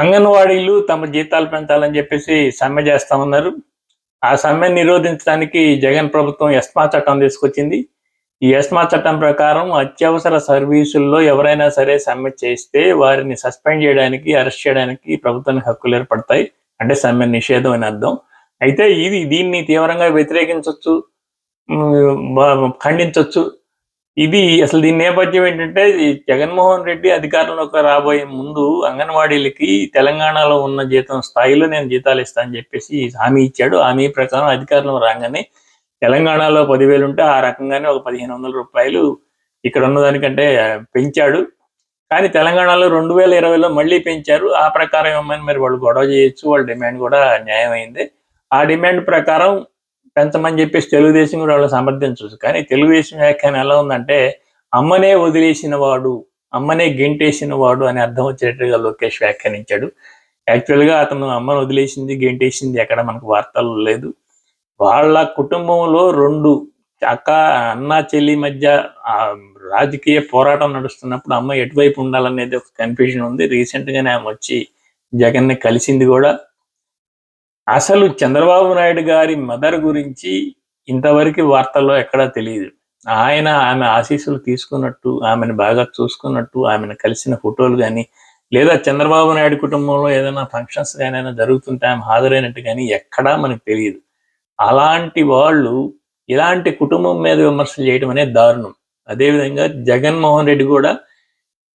అంగన్వాడీలు తమ జీతాలు పెంచాలని చెప్పేసి సమ్మె చేస్తా ఉన్నారు ఆ సమ్మె నిరోధించడానికి జగన్ ప్రభుత్వం ఎస్మా చట్టం తీసుకొచ్చింది. ఈ ఎస్మా చట్టం ప్రకారం అత్యవసర సర్వీసుల్లో ఎవరైనా సరే సమ్మె చేస్తే వారిని సస్పెండ్ చేయడానికి అరెస్ట్ చేయడానికి ప్రభుత్వానికి హక్కులు ఏర్పడతాయి. అంటే సమ్మె నిషేధం అని అర్థం. అయితే ఇది దీన్ని తీవ్రంగా వ్యతిరేకించవచ్చు ఖండించవచ్చు ఇది అసలు దీని నేపథ్యం ఏంటంటే జగన్మోహన్ రెడ్డి అధికారంలోకి రాబోయే ముందు అంగన్వాడీలకి తెలంగాణలో ఉన్న జీతం స్థాయిలో నేను జీతాలు ఇస్తానని చెప్పేసి హామీ ఇచ్చాడు. హామీ ప్రకారం అధికారంలో రాగానే తెలంగాణలో పదివేలు ఉంటే ఆ రకంగానే ఒక పదిహేను వందల రూపాయలు ఇక్కడ ఉన్నదానికంటే పెంచాడు. కానీ తెలంగాణలో రెండు వేల ఇరవైలో మళ్ళీ పెంచారు. ఆ ప్రకారం ఏమైనా మరి వాళ్ళు గొడవ చేయొచ్చు? వాళ్ళ డిమాండ్ కూడా న్యాయమైంది. ఆ డిమాండ్ ప్రకారం పెంచమని చెప్పేసి తెలుగుదేశం కూడా వాళ్ళు సమర్థించవచ్చు కానీ తెలుగుదేశం వ్యాఖ్యానం ఎలా ఉందంటే అమ్మనే వదిలేసిన వాడు అమ్మనే గెంటేసిన వాడు అని అర్థం వచ్చేటట్టుగా లోకేష్ వ్యాఖ్యానించాడు. యాక్చువల్గా అతను అమ్మను వదిలేసింది గెంటేసింది ఎక్కడ మనకు వార్తలు లేదు. వాళ్ళ కుటుంబంలో రెండు అక్క అన్న చెల్లి మధ్య రాజకీయ పోరాటం నడుస్తున్నప్పుడు అమ్మ ఎటువైపు ఉండాలనేది ఒక కన్ఫ్యూజన్ ఉంది. రీసెంట్గానే ఆమె వచ్చి జగన్ని కలిసింది కూడా అసలు చంద్రబాబు నాయుడు గారి మదర్ గురించి ఇంతవరకు వార్తల్లో ఎక్కడా తెలియదు. ఆయన ఆమె ఆశీస్సులు తీసుకున్నట్టు ఆమెను బాగా చూసుకున్నట్టు ఆమెను కలిసిన ఫోటోలు కానీ లేదా చంద్రబాబు నాయుడు కుటుంబంలో ఏదైనా ఫంక్షన్స్ కానీ జరుగుతుంటే ఆమె హాజరైనట్టు కానీ ఎక్కడా మనకు తెలియదు. అలాంటి వాళ్ళు ఇలాంటి కుటుంబం మీద విమర్శలు చేయడం అనేది దారుణం. అదేవిధంగా జగన్మోహన్ రెడ్డి కూడా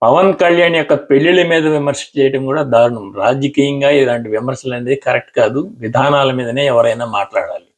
పవన్ కళ్యాణ్ యొక్క పెళ్ళిళ్ళ మీద విమర్శ చేయడం కూడా దారుణం. రాజకీయంగా ఇలాంటి విమర్శలు అనేది కరెక్ట్ కాదు. విధానాల మీదనే ఎవరైనా మాట్లాడాలి.